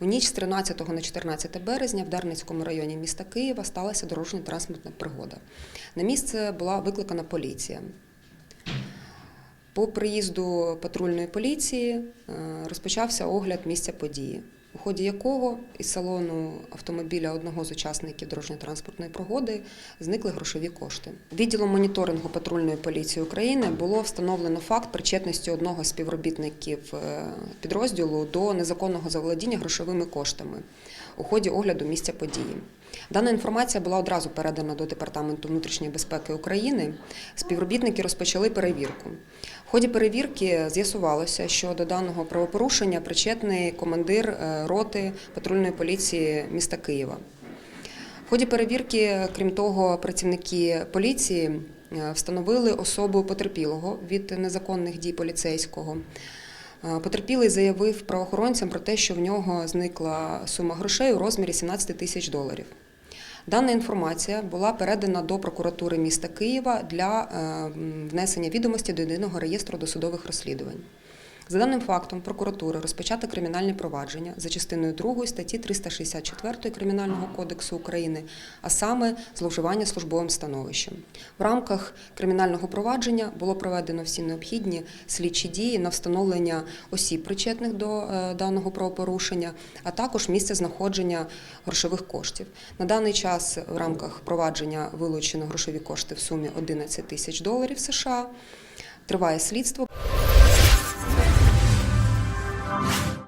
У ніч з 13 на 14 березня в Дарницькому районі міста Києва сталася дорожньо-транспортна пригода. На місце була викликана поліція. По приїзду патрульної поліції е, розпочався огляд місця події, у ході якого із салону автомобіля одного з учасників дорожньо-транспортної пригоди зникли грошові кошти. Відділом моніторингу патрульної поліції України було встановлено факт причетності одного з співробітників е, підрозділу до незаконного заволодіння грошовими коштами у ході огляду місця події. Дана інформація була одразу передана до Департаменту внутрішньої безпеки України. Співробітники розпочали перевірку. В ході перевірки з'ясувалося, що до даного правопорушення причетний командир е, роти патрульної поліції міста Києва. В ході перевірки, крім того, працівники поліції е, встановили особу потерпілого від незаконних дій поліцейського. Е, Потерпілий заявив правоохоронцям про те, що в нього зникла сума грошей у розмірі 17 тисяч доларів. Дана інформація була передана до прокуратури міста Києва для е, внесення відомості до єдиного реєстру досудових розслідувань. За даним фактом прокуратури розпочато кримінальне провадження за частиною 2 статті 364 Кримінального кодексу України, а саме зловживання службовим становищем. В рамках кримінального провадження було проведено всі необхідні слідчі дії на встановлення осіб, причетних до е, даного правопорушення, а також місце знаходження грошових коштів. На даний час в рамках провадження вилучено грошові кошти в сумі 11 тисяч доларів США. Триває слідство.